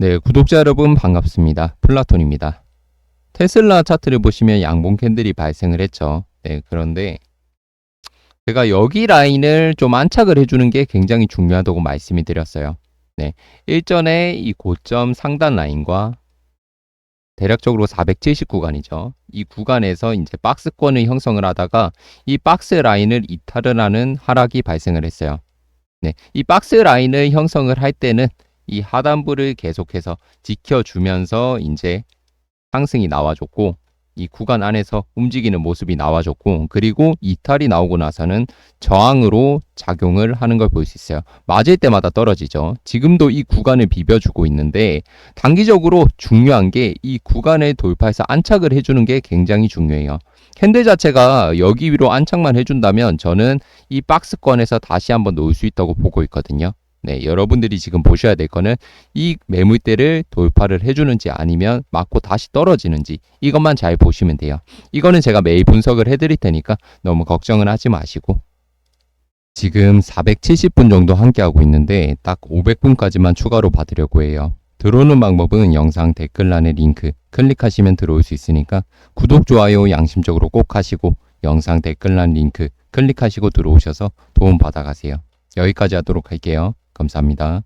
네, 구독자 여러분 반갑습니다. 플라톤입니다. 테슬라 차트를 보시면 양봉 캔들이 발생을 했죠. 네, 그런데 제가 여기 라인을 좀 안착을 해주는 게 굉장히 중요하다고 말씀이 드렸어요. 네, 일전에 이 고점 상단 라인과 대략적으로 470 구간이죠. 이 구간에서 이제 박스권을 형성을 하다가 이 박스 라인을 이탈을 하는 하락이 발생을 했어요. 네, 이 박스 라인을 형성을 할 때는 이 하단부를 계속해서 지켜주면서 이제 상승이 나와줬고 이 구간 안에서 움직이는 모습이 나와줬고 그리고 이탈이 나오고 나서는 저항으로 작용을 하는 걸 볼 수 있어요. 맞을 때마다 떨어지죠. 지금도 이 구간을 비벼주고 있는데 단기적으로 중요한 게 이 구간을 돌파해서 안착을 해주는 게 굉장히 중요해요. 캔들 자체가 여기 위로 안착만 해준다면 저는 이 박스권에서 다시 한번 놓을 수 있다고 보고 있거든요. 네, 여러분들이 지금 보셔야 될 거는 이 매물대를 돌파를 해주는지 아니면 맞고 다시 떨어지는지 이것만 잘 보시면 돼요. 이거는 제가 매일 분석을 해드릴 테니까 너무 걱정은 하지 마시고 지금 470분 정도 함께하고 있는데 딱 500분까지만 추가로 받으려고 해요. 들어오는 방법은 영상 댓글란에 링크 클릭하시면 들어올 수 있으니까 구독, 좋아요 양심적으로 꼭 하시고 영상 댓글란 링크 클릭하시고 들어오셔서 도움 받아가세요. 여기까지 하도록 할게요. 감사합니다.